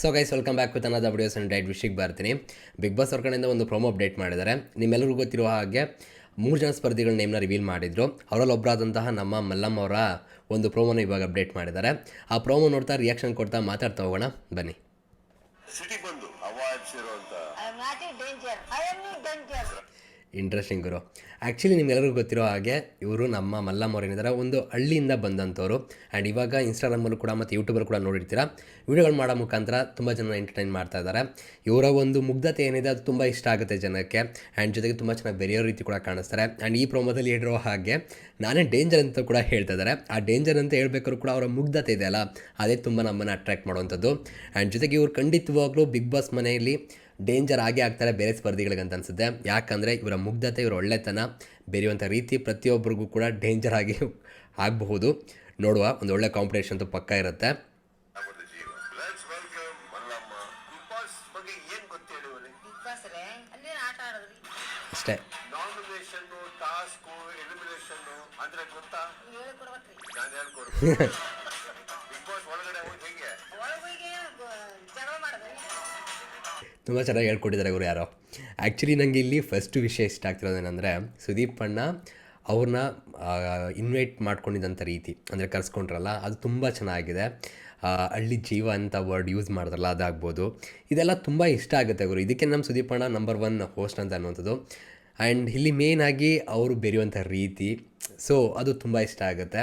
So guys welcome back with ಅನ್ನೋದು videos and diet ವಿಷಯಕ್ಕೆ ಬರ್ತೀನಿ. ಬಿಗ್ ಬಾಸ್ ಅವ್ರ ಕಡೆಯಿಂದ ಒಂದು ಪ್ರೊಮೋ ಅಪ್ಡೇಟ್ ಮಾಡಿದ್ದಾರೆ. ನಿಮ್ಮೆಲ್ಲರಿಗೂ ಗೊತ್ತಿರುವ ಹಾಗೆ ಮೂರು ಜನ ಸ್ಪರ್ಧಿಗಳ ನೇಮ್ನ ರಿವೀಲ್ ಮಾಡಿದ್ರು. ಅವರಲ್ಲಿ ಒಬ್ಬರಾದಂತಹ ನಮ್ಮ ಮಲ್ಲಮ್ಮ ಅವರ ಒಂದು ಪ್ರೋಮೋನ ಇವಾಗ ಅಪ್ಡೇಟ್ ಮಾಡಿದ್ದಾರೆ. ಆ ಪ್ರೋಮೋ ನೋಡ್ತಾ ರಿಯಾಕ್ಷನ್ ಕೊಡ್ತಾ ಮಾತಾಡ್ತಾ ಹೋಗೋಣ. ಬನ್ನಿ. ಸಿಟಿ ಬಂದು ಇಂಟ್ರೆಸ್ಟಿಂಗ್ ಗುರು. ಆ್ಯಕ್ಚುಲಿ ನಿಮ್ಗೆಲ್ಲರಿಗೂ ಗೊತ್ತಿರೋ ಹಾಗೆ ಇವರು ನಮ್ಮ ಮಲ್ಲಮ್ಮ ಏನಿದ್ದಾರೆ ಒಂದು ಹಳ್ಳಿಯಿಂದ ಬಂದಂಥವ್ರು. ಆ್ಯಂಡ್ ಇವಾಗ ಇನ್ಸ್ಟಾಗ್ರಾಮಲ್ಲೂ ಕೂಡ ಮತ್ತು ಯೂಟ್ಯೂಬಲ್ಲಿ ಕೂಡ ನೋಡಿರ್ತೀರ? ವಿಡಿಯೋಗಳು ಮಾಡೋ ಮುಖಾಂತರ ತುಂಬ ಜನ ಎಂಟರ್ಟೈನ್ ಮಾಡ್ತಾ ಇದ್ದಾರೆ. ಇವರ ಒಂದು ಮುಗ್ಧತೆ ಏನಿದೆ ಅದು ತುಂಬ ಇಷ್ಟ ಆಗುತ್ತೆ ಜನಕ್ಕೆ. ಆ್ಯಂಡ್ ಜೊತೆಗೆ ತುಂಬ ಚೆನ್ನಾಗಿ ಬೆರೆಯೋ ರೀತಿ ಕೂಡ ಕಾಣಿಸ್ತಾರೆ. ಆ್ಯಂಡ್ ಈ ಪ್ರೋಮೋದಲ್ಲಿ ಹೇಳಿರೋ ಹಾಗೆ ನಾನೇ ಡೇಂಜರ್ ಅಂತ ಕೂಡ ಹೇಳ್ತಾ ಇದ್ದಾರೆ. ಆ ಡೇಂಜರ್ ಅಂತ ಹೇಳ್ಬೇಕಾದ್ರೂ ಕೂಡ ಅವರ ಮುಗ್ಧತೆ ಇದೆ ಅಲ್ಲ? ಅದೇ ತುಂಬ ನಮ್ಮನ್ನು ಅಟ್ರ್ಯಾಕ್ಟ್ ಮಾಡುವಂಥದ್ದು. ಆ್ಯಂಡ್ ಜೊತೆಗೆ ಇವರು ಖಂಡಿತವಾಗ್ಲೂ ಬಿಗ್ ಬಾಸ್ ಮನೆಯಲ್ಲಿ ಡೇಂಜರ್ ಆಗೇ ಆಗ್ತಾರೆ ಬೇರೆ ಸ್ಪರ್ಧಿಗಳಿಗಂತ ಅಂತ ಅನ್ಸುತ್ತೆ. ಯಾಕಂದರೆ ಇವರ ಮುಗ್ಧತೆ ಇವರ ಒಳ್ಳೆತನ ಬೆರೆಯುವಂಥ ರೀತಿ ಪ್ರತಿಯೊಬ್ಬರಿಗೂ ಕೂಡ ಡೇಂಜರ್ ಆಗಿ ಆಗಬಹುದು. ನೋಡುವ ಒಂದು ಒಳ್ಳೆ ಕಾಂಪಿಟೇಷನ್ ಅಂತೂ ಪಕ್ಕ ಇರುತ್ತೆ. ಆಗ್ಬೋದು ತುಂಬ ಚೆನ್ನಾಗಿ ಹೇಳ್ಕೊಟ್ಟಿದ್ದಾರೆ ಇವರು ಯಾರೋ. ಆ್ಯಕ್ಚುಲಿ ನನಗೆ ಇಲ್ಲಿ ಫಸ್ಟ್ ವಿಷಯ ಇಷ್ಟ ಆಗ್ತಿರೋದೇನೆಂದರೆ ಸುದೀಪ್ ಅಣ್ಣ ಅವ್ರನ್ನ ಇನ್ವೈಟ್ ಮಾಡ್ಕೊಂಡಿದ್ದಂಥ ರೀತಿ, ಅಂದರೆ ಕರೆಸ್ಕೊಂಡ್ರಲ್ಲ, ಅದು ತುಂಬ ಚೆನ್ನಾಗಿದೆ. ಹಳ್ಳಿ ಜೀವ ಅಂತ ವರ್ಡ್ ಯೂಸ್ ಮಾಡಿದ್ರಲ್ಲ, ಅದಾಗ್ಬೋದು. ಇದೆಲ್ಲ ತುಂಬ ಇಷ್ಟ ಆಗುತ್ತೆ ಗುರು ಇದಕ್ಕೆ ನಮ್ಮ ಸುದೀಪ್ ಅಣ್ಣ ನಂಬರ್ ಒನ್ ಹೋಸ್ಟ್ ಅಂತ ಅನ್ನುವಂಥದ್ದು. ಆ್ಯಂಡ್ ಇಲ್ಲಿ ಮೇನ್ ಆಗಿ ಅವರು ಬೆರೆಯುವಂಥ ರೀತಿ ಸೊ ಅದು ತುಂಬ ಇಷ್ಟ ಆಗುತ್ತೆ.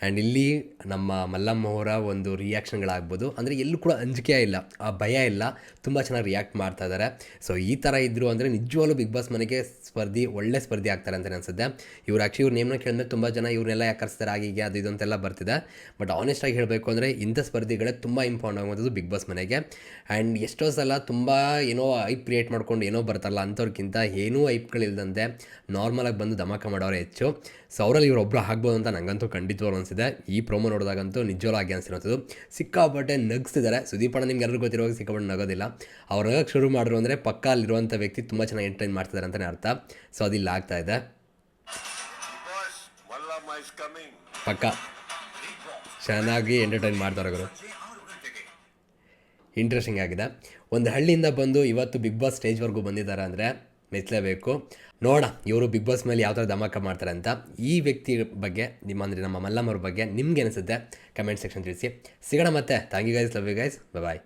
ಆ್ಯಂಡ್ ಇಲ್ಲಿ ನಮ್ಮ ಮಲ್ಲಮ್ಮ ಅವರ ಒಂದು ರಿಯಾಕ್ಷನ್ಗಳಾಗ್ಬೋದು ಅಂದರೆ ಎಲ್ಲೂ ಕೂಡ ಅಂಜಿಕೆ ಇಲ್ಲ, ಆ ಭಯ ಇಲ್ಲ, ತುಂಬ ಚೆನ್ನಾಗಿ ರಿಯಾಕ್ಟ್ ಮಾಡ್ತಾ ಇದ್ದಾರೆ ಸೊ ಈ ಥರ ಇದ್ದರು ಅಂದರೆ ನಿಜವಾಗ್ಲೂ ಬಿಗ್ ಬಾಸ್ ಮನೆಗೆ ಸ್ಪರ್ಧಿ, ಒಳ್ಳೆ ಸ್ಪರ್ಧಿ ಆಗ್ತಾರೆ ಅಂತ ಅನಿಸುತ್ತೆ. ಇವ್ರು ಆ್ಯಕ್ಚುಲಿ ಇವ್ರ ನೇಮ್ನ ಕೇಳಿದ್ರೆ ತುಂಬ ಜನ ಇವ್ರನ್ನೆಲ್ಲ ಯಾಕೆ ಕರೆಸ್ತಾರೆ, ಹಾಗೆ ಹೀಗೆ ಅದು ಇದು ಅಂತೆಲ್ಲ ಬರ್ತಿದೆ. ಬಟ್ ಆನೆಸ್ಟಾಗಿ ಹೇಳಬೇಕು ಅಂದರೆ ಇಂಥ ಸ್ಪರ್ಧಿಗಳೇ ತುಂಬ ಇಂಪಾರ್ಟೆಂಟ್ ಆಗುವಂಥದ್ದು ಬಿಗ್ ಬಾಸ್ ಮನೆಗೆ. ಆ್ಯಂಡ್ ಎಷ್ಟೋ ಸಲ ತುಂಬ ಏನೋ ಐಪ್ ಕ್ರಿಯೇಟ್ ಮಾಡ್ಕೊಂಡು ಏನೋ ಬರ್ತಾರಲ್ಲ ಅಂಥವ್ರಿಗಿಂತ ಏನೂ ಐಪ್ಗಳಿಲ್ಲದಂತೆ ನಾರ್ಮಲಾಗಿ ಬಂದು ಧಮಾಕ ಮಾಡೋರೇ ಹೆಚ್ಚು. ಸೊ ಅವರಲ್ಲಿ ಇವರೊಬ್ಬರು ಆಗ್ಬೋದು ಅಂತ ನನಗಂತೂ ಖಂಡಿತವಾಗ್ಲೂ ಅನಿಸಿದೆ. ಈ ಪ್ರೋಮೋ ನೋಡಿದಾಗಂತೂ ನಿಜವಾಗ್ಲೂ ಆಗಿ ಅನಿಸಿರೋಂಥದ್ದು ಸಿಕ್ಕಾಪಟ್ಟೆ ನಗಿಸ್ತಿದ್ದಾರೆ. ಸುದೀಪ್ ಅಣ್ಣ ನಿಮ್ಗೆ ಎಲ್ಲರಿಗೂ ಗೊತ್ತಿರುವಾಗ ಸಿಕ್ಕಾಪಟ್ಟೆ ನಗೋದಿಲ್ಲ. ಅವ್ರು ಶುರು ಮಾಡಿದ್ರು ಅಂದರೆ ಪಕ್ಕ ಅಲ್ಲಿರುವಂಥ ವ್ಯಕ್ತಿ ತುಂಬ ಚೆನ್ನಾಗಿ ಎಂಟರ್ಟೈನ್ ಮಾಡ್ತಿದ್ದಾರೆ ಅಂತಲೇ ಅರ್ಥ. ಸೊ ಅದಿಲ್ಲ, ಆಗ್ತಾ ಇದೆ. ಪಕ್ಕ. ಚೆನ್ನಾಗಿ ಎಂಟರ್ಟೈನ್ ಮಾಡ್ತಾರೆ ಅವರು. ಇಂಟ್ರೆಸ್ಟಿಂಗ್ ಆಗಿದೆ. ಒಂದು ಹಳ್ಳಿಯಿಂದ ಬಂದು ಇವತ್ತು ಬಿಗ್ ಬಾಸ್ ಸ್ಟೇಜ್ವರೆಗೂ ಬಂದಿದ್ದಾರೆ ಅಂದರೆ ಮೆಚ್ಚಲೇಬೇಕು. ನೋಡೋಣ, ಇವರು ಬಿಗ್ ಬಾಸ್ ಮೇಲೆ ಯಾವ ಥರ ಧಮಾಕ ಮಾಡ್ತಾರೆ ಅಂತ. ಈ ವ್ಯಕ್ತಿ ಬಗ್ಗೆ, ನಿಮ್ಮ ಅಂದರೆ ನಮ್ಮ ಮಲ್ಲಮ್ಮವ್ರ ಬಗ್ಗೆ ನಿಮ್ಗೆ ಅನಿಸುತ್ತೆ ಕಮೆಂಟ್ ಸೆಕ್ಷನ್ ತಿಳಿಸಿ. ಸಿಗೋಣ ಮತ್ತೆ. Thank you guys love you guys bye